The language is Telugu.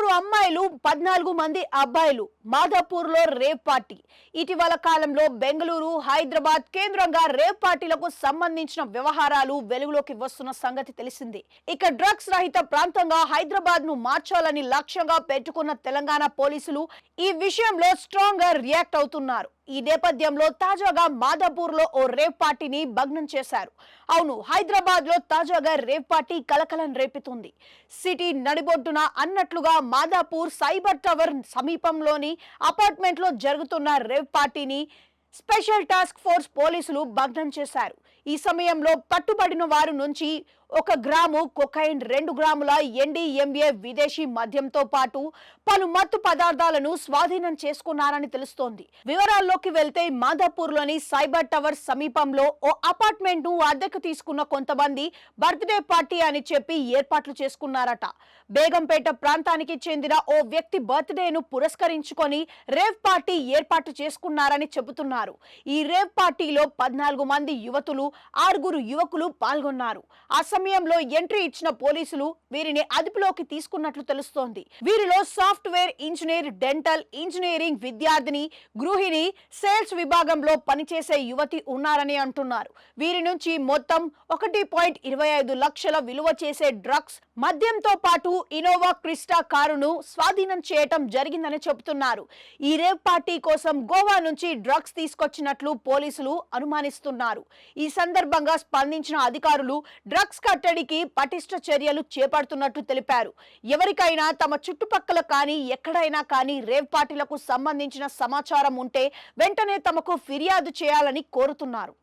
నలుగురు అమ్మాయిలు పద్నాలుగు మంది అబ్బాయిలు మాధాపూర్లో రేప్ పార్టీ. ఇటీవల కాలంలో బెంగళూరు హైదరాబాద్ కేంద్రంగా రేప్ పార్టీలకు సంబంధించిన వ్యవహారాలు వెలుగులోకి వస్తున్న సంగతి తెలిసిందే. ఇక డ్రగ్స్ రహిత ప్రాంతంగా హైదరాబాద్ను మార్చాలని లక్ష్యంగా పెట్టుకున్న తెలంగాణ పోలీసులు ఈ విషయంలో స్ట్రాంగ్గా రియాక్ట్ అవుతున్నారు. ఈ నేపథ్యంలో తాజాగా మాదాపూర్లో ఓ రేవ్ పార్టీని భగ్నం చేశారు. అవును హైదరాబాద్లో తాజాగా రేవ్ పార్టీ కలకలం రేపుతుంది. సిటీ నడిబొడ్డున అన్నట్లుగా మాదాపూర్ సైబర్ టవర్ సమీపంలోని అపార్ట్మెంట్లో జరుగుతున్న రేవ్ పార్టీని స్పెషల్ టాస్క్ ఫోర్స్ పోలీసులు భగ్నం చేశారు. ఈ సమయంలో పట్టుబడిన వారి నుంచి ఒక గ్రాము కొకైన్ రెండు గ్రాముల ఎన్డీఎంఏ విదేశీ మద్యంతో పాటు పలు మత్తు పదార్థాలను స్వాధీనం చేసుకున్నారని తెలుస్తోంది. వివరాల్లోకి వెళ్తే మాదాపూర్లోని సైబర్ టవర్ సమీపంలో ఓ అపార్ట్మెంట్ను అద్దెకు తీసుకున్న కొంతమంది బర్త్డే పార్టీ అని చెప్పి ఏర్పాట్లు చేసుకున్నారట. బేగంపేట ప్రాంతానికి చెందిన ఓ వ్యక్తి బర్త్డేను పురస్కరించుకొని రేవ్ పార్టీ ఏర్పాటు చేసుకున్నారని చెబుతున్నారు. ఈ రేవ్ పార్టీలో పద్నాలుగు మంది యువతులు ఆరుగురు యువకులు పాల్గొన్నారు. ఆ సమయంలో ఎంట్రీ ఇచ్చిన పోలీసులు వీరిని అదుపులోకి తీసుకున్నట్లు తెలుస్తోంది. వీరిలో సాఫ్ట్వేర్ ఇంజనీర్ డెంటల్ ఇంజనీరింగ్ విద్యార్థిని గృహిణి సేల్స్ విభాగంలో పనిచేసే యువతి ఉన్నారని అంటున్నారు. వీరి నుంచి మొత్తం ఒకటి పాయింట్ ఇరవై ఐదు లక్షల విలువ చేసే డ్రగ్స్ మద్యంతో పాటు ఇనోవా క్రిస్టా కారును స్వాధీనం చేయటం జరిగిందని చెబుతున్నారు. ఈ రేవ్ పార్టీ కోసం గోవా నుంచి డ్రగ్స్ తీసుకొచ్చినట్లు పోలీసులు అనుమానిస్తున్నారు. ఈ సందర్భంగా స్పందించిన అధికారులు డ్రగ్స్ కట్టడికి పటిష్ట చర్యలు చేపడుతున్నట్లు తెలిపారు. ఎవరికైనా తమ చుట్టుపక్కల కానీ ఎక్కడైనా కానీ రేవ్ పార్టీలకు సంబంధించిన సమాచారం ఉంటే వెంటనే తమకు ఫిర్యాదు చేయాలని కోరుతున్నారు.